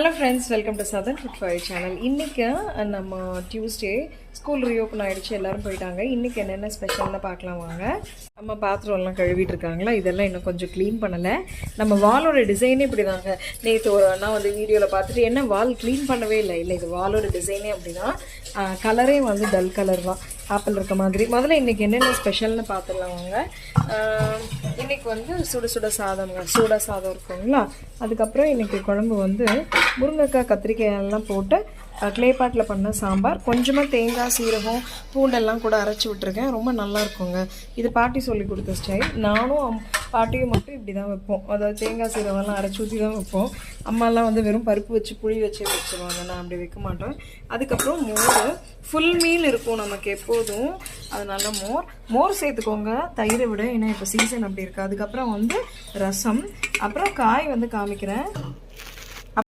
Hello friends welcome to southern food five channel இன்றைக்கி நம்ம Tuesday school reopen ஆகிடுச்சு எல்லோரும் போயிட்டாங்க. இன்றைக்கி என்னென்ன ஸ்பெஷல்னு பார்க்கலாம் வாங்க. நம்ம பாத்திரம்லாம் கழுவிட்டு இருக்காங்களா? இதெல்லாம் இன்னும் கொஞ்சம் க்ளீன் பண்ணலை. நம்ம வாலோட டிசைனே இப்படி தாங்க நேற்று ஒரு அண்ணா வந்து வீடியோவில் பார்த்துட்டு என்ன வால் க்ளீன் பண்ணவே இல்லை. இல்லை இது வாலோட டிசைனே அப்படி தான் கலரே வந்து டல் கலர் தான். ஆப்பிள் இருக்க மாதிரி. முதல்ல இன்றைக்கி என்னென்ன ஸ்பெஷல்னு பார்த்துடலாம் வாங்க. இன்றைக்கி வந்து சுட சுட சாதம்ங்க. சூடாக சாதம் இருக்குங்களா அதுக்கப்புறம் இன்றைக்கி குழம்பு வந்து முருங்கைக்காய் கத்திரிக்காய் எல்லாம் போட்டு க்ளேபாட்டில் பண்ண சாம்பார். கொஞ்சமாக தேங்காய் சீரகம் பூண்டெல்லாம் கூட அரைச்சி விட்டுருக்கேன். ரொம்ப நல்லா இருக்குங்க. இது பாட்டி சொல்லி கொடுத்த ஸ்டைல் நானும் அம்- பாட்டியும் மட்டும் இப்படி தான் வைப்போம். அதாவது தேங்காய் சீரகம்லாம் அரைச்சி ஊற்றி தான் வைப்போம் அம்மாலாம் வந்து வெறும் பருப்பு வச்சு புளி வச்சு வச்சுருவாங்க. நான் அப்படி வைக்க மாட்டேன். அதுக்கப்புறம் மோர். ஃபுல் மீல் இருக்கும் நமக்கு எப்போதும். அதனால மோர். மோர் சேர்த்துக்கோங்க. தயிரை விட ஏன்னா இப்போ சீசன் அப்படி இருக்குது அதுக்கப்புறம் வந்து ரசம். அப்புறம் காய் வந்து காமிக்கிறேன்.